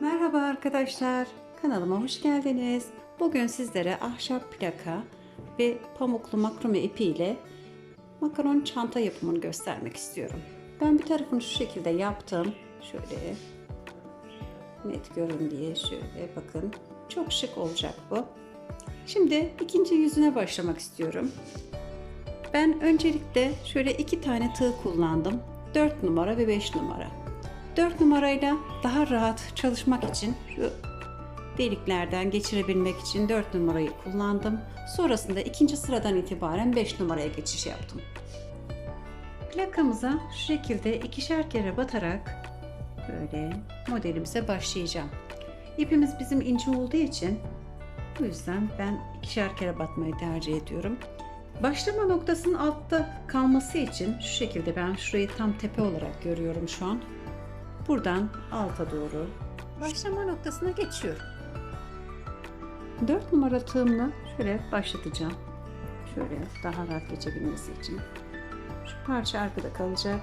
Merhaba arkadaşlar, kanalıma hoş geldiniz. Bugün sizlere ahşap plaka ve pamuklu makrome ipi ile makaron çanta yapımını göstermek istiyorum. Ben bir tarafını şu şekilde yaptım. Şöyle net görün diye şöyle bakın. Çok şık olacak bu. Şimdi ikinci yüzüne başlamak istiyorum. Ben öncelikle şöyle iki tane tığ kullandım. 4 numara ve 5 numara. 4 numarayla daha rahat çalışmak için deliklerden geçirebilmek için 4 numarayı kullandım. Sonrasında ikinci sıradan itibaren 5 numaraya geçiş yaptım. Plakamıza şu şekilde ikişer kere batarak böyle modelimize başlayacağım. İpimiz bizim ince olduğu için bu yüzden ben ikişer kere batmayı tercih ediyorum. Başlama noktasının altta kalması için şu şekilde ben şurayı tam tepe olarak görüyorum şu an. Buradan alta doğru başlama noktasına geçiyorum. 4 numara tığımla şöyle başlatacağım. Şöyle daha rahat geçebilmesi için. Şu parça arkada kalacak.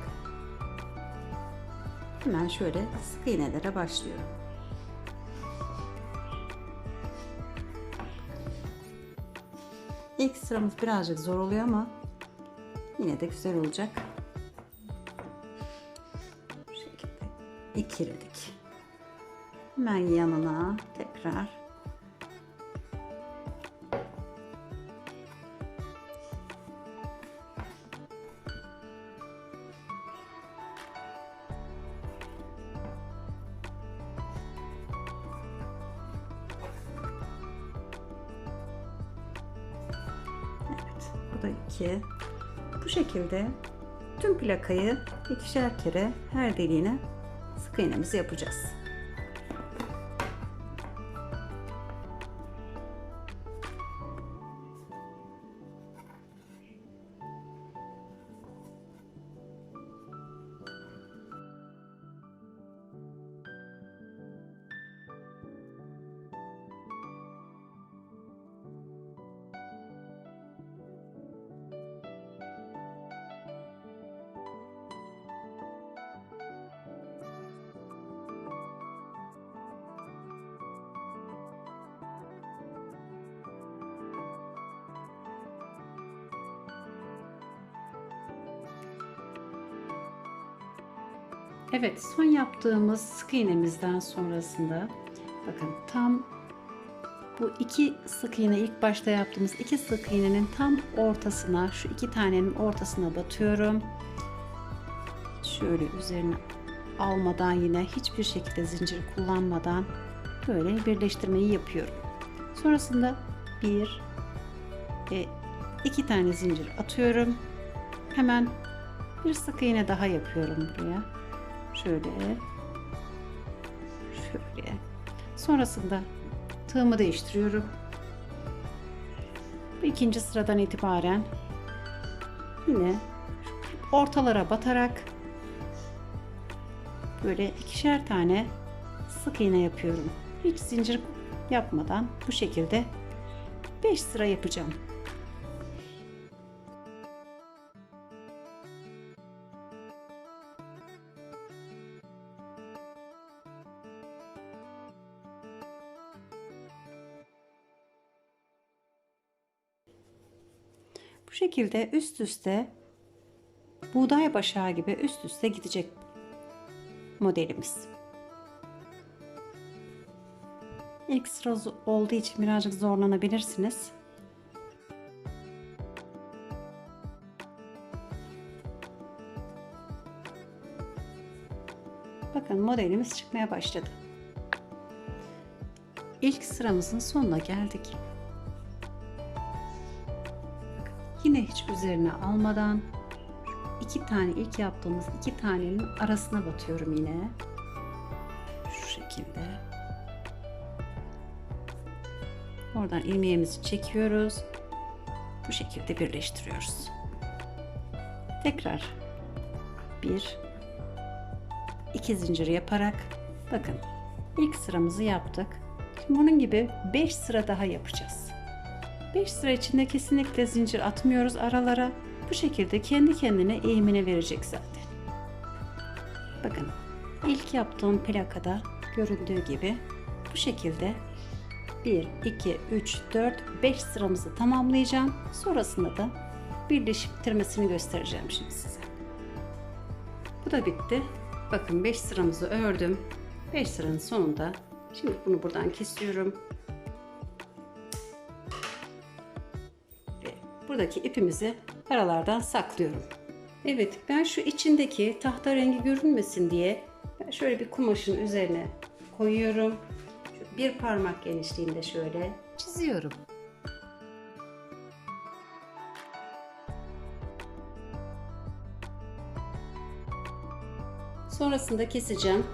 Hemen şöyle sık iğnelere başlıyorum. İlk sıramız birazcık zor oluyor ama yine de güzel olacak. İkirdik. Hemen yanına tekrar Evet, bu da iki. Bu şekilde tüm plakayı ikişer kere her deliğine iğnemizi yapacağız. Evet, son yaptığımız sık iğnemizden sonrasında bakın tam bu iki sık iğne ilk başta yaptığımız iki sık iğnenin tam ortasına şu iki tanenin ortasına batıyorum. Şöyle üzerine almadan yine hiçbir şekilde zincir kullanmadan böyle birleştirmeyi yapıyorum. Sonrasında bir ve iki tane zincir atıyorum. Hemen bir sık iğne daha yapıyorum buraya. Şöyle. Şöyle. Sonrasında tığımı değiştiriyorum. İkinci sıradan itibaren yine ortalara batarak böyle ikişer tane sık iğne yapıyorum. Hiç zincir yapmadan bu şekilde 5 sıra yapacağım. Bu şekilde üst üste buğday başağı gibi üst üste gidecek modelimiz. İlk sıra olduğu için birazcık zorlanabilirsiniz. Bakın modelimiz çıkmaya başladı. İlk sıramızın sonuna geldik. Yine hiç üzerine almadan iki tane ilk yaptığımız iki tanenin arasına batıyorum yine. Şu şekilde. Oradan ilmeğimizi çekiyoruz. Bu şekilde birleştiriyoruz. Tekrar bir iki zincir yaparak bakın ilk sıramızı yaptık. Şimdi bunun gibi 5 sıra daha yapacağız. 5 sıra içinde kesinlikle zincir atmıyoruz aralara. Bu şekilde kendi kendine eğimini verecek zaten. Bakın ilk yaptığım plakada göründüğü gibi bu şekilde 1, 2, 3, 4, 5 sıramızı tamamlayacağım. Sonrasında da birleştirmesini göstereceğim şimdi size. Bu da bitti. Bakın 5 sıramızı ördüm. 5 sıranın sonunda şimdi bunu buradan kesiyorum. Buradaki ipimizi aralardan saklıyorum. Evet ben şu içindeki tahta rengi görünmesin diye ben şöyle bir kumaşın üzerine koyuyorum. Şu bir parmak genişliğinde şöyle çiziyorum. Sonrasında keseceğim.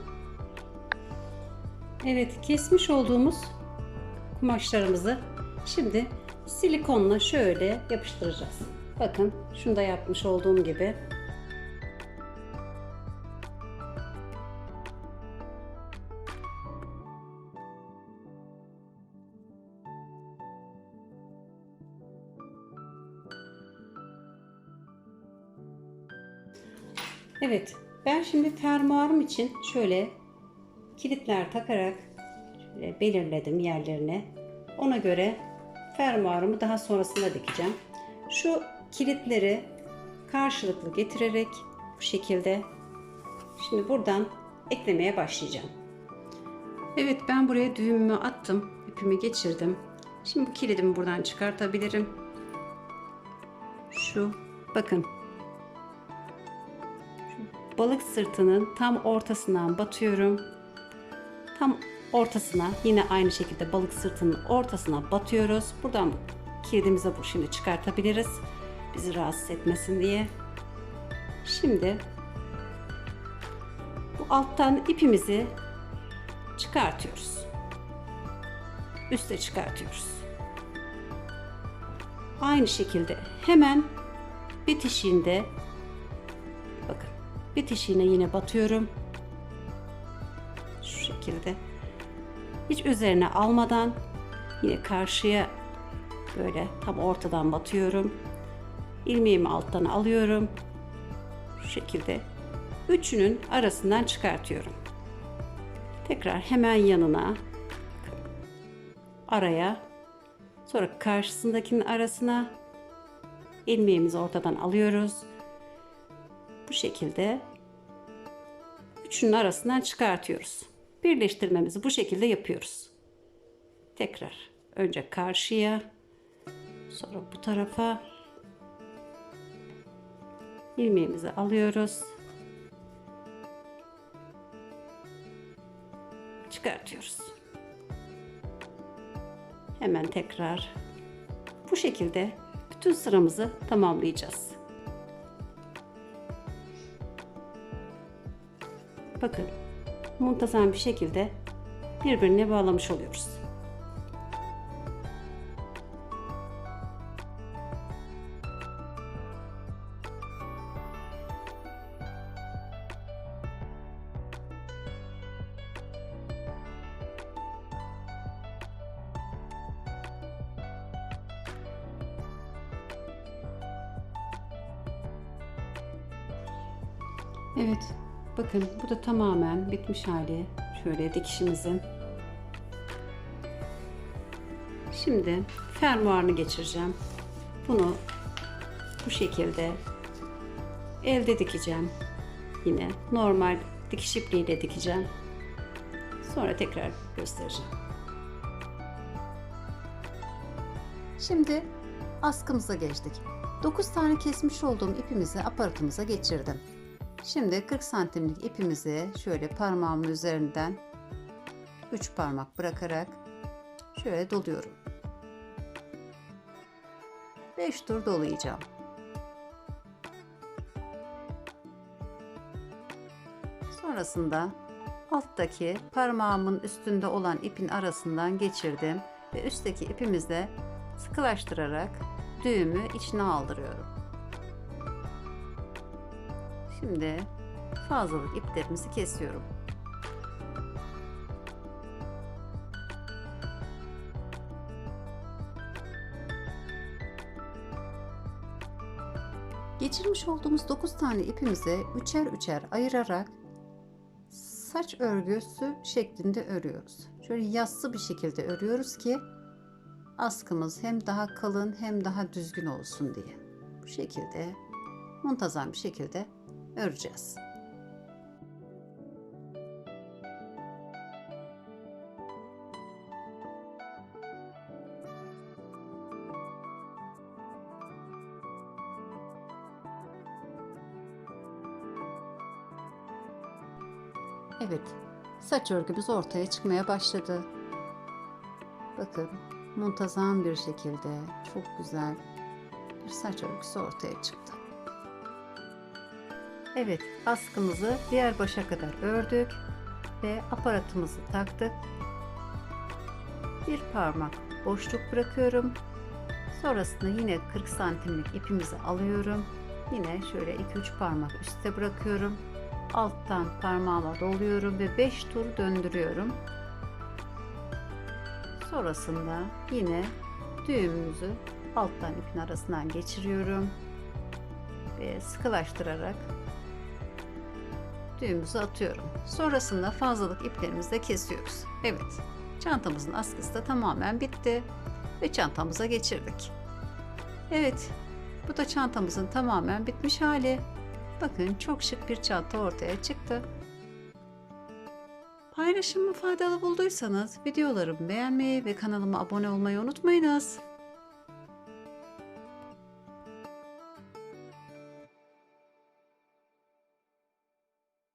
Evet kesmiş olduğumuz kumaşlarımızı şimdi silikonla şöyle yapıştıracağız. Bakın şunu da yapmış olduğum gibi. Evet, ben şimdi fermuarım için şöyle kilitler takarak şöyle belirledim yerlerini. Ona göre fermuarımı daha sonrasında dikeceğim. Şu kilitleri karşılıklı getirerek bu şekilde şimdi buradan eklemeye başlayacağım. Evet ben buraya düğümümü attım. ipimi geçirdim. Şimdi bu kilidimi buradan çıkartabilirim. Şu bakın balık sırtının tam ortasından batıyorum. Tam ortasına yine aynı şekilde balık sırtının ortasına batıyoruz. Buradan kilidimizi bu şimdi çıkartabiliriz. Bizi rahatsız etmesin diye. Şimdi bu alttan ipimizi çıkartıyoruz. Üste çıkartıyoruz. Aynı şekilde hemen bitişiğinde bakın bitişiğine yine batıyorum. Hiç üzerine almadan yine karşıya böyle tam ortadan batıyorum. İlmeğimi alttan alıyorum. Şu şekilde üçünün arasından çıkartıyorum. Tekrar hemen yanına araya sonra karşısındakinin arasına ilmeğimizi ortadan alıyoruz. Bu şekilde üçünün arasından çıkartıyoruz. Birleştirmemizi bu şekilde yapıyoruz. Tekrar önce karşıya sonra bu tarafa ilmeğimizi alıyoruz. Çıkartıyoruz. Hemen tekrar bu şekilde bütün sıramızı tamamlayacağız. Bakın muntazam bir şekilde birbirine bağlamış oluyoruz. Evet, bakın bu da tamamen bitmiş hali. Şöyle dikişimizin. Şimdi fermuarını geçireceğim. Bunu bu şekilde elde dikeceğim. Yine normal dikiş ipliğiyle dikeceğim. Sonra tekrar göstereceğim. Şimdi askımıza geçtik. 9 tane kesmiş olduğum ipimizi aparatımıza geçirdim. Şimdi 40 santimlik ipimizi şöyle parmağımın üzerinden 3 parmak bırakarak şöyle doluyorum. 5 tur dolayacağım. Sonrasında alttaki parmağımın üstünde olan ipin arasından geçirdim ve üstteki ipimizle sıkılaştırarak düğümü içine aldırıyorum. Şimdi fazlalık iplerimizi kesiyorum. Geçirmiş olduğumuz 9 tane ipimizi üçer üçer ayırarak saç örgüsü şeklinde örüyoruz. Şöyle yassı bir şekilde örüyoruz ki askımız hem daha kalın hem daha düzgün olsun diye. Bu şekilde muntazam bir şekilde öreceğiz. Evet, saç örgümüz ortaya çıkmaya başladı. Bakın, muntazam bir şekilde çok güzel bir saç örgüsü ortaya çıktı. Evet, askımızı diğer başa kadar ördük ve aparatımızı taktık. Bir parmak boşluk bırakıyorum. Sonrasında yine 40 santimlik ipimizi alıyorum. Yine şöyle 2-3 parmak üstte bırakıyorum. Alttan parmağıma doluyorum ve 5 tur döndürüyorum. Sonrasında yine düğümümüzü alttan ipin arasından geçiriyorum ve sıkılaştırarak düğümümüzü atıyorum. Sonrasında fazlalık iplerimizi de kesiyoruz. Evet, çantamızın askısı da tamamen bitti ve çantamıza geçirdik. Evet, bu da çantamızın tamamen bitmiş hali. Bakın çok şık bir çanta ortaya çıktı. Paylaşımı faydalı bulduysanız videolarımı beğenmeyi ve kanalıma abone olmayı unutmayınız.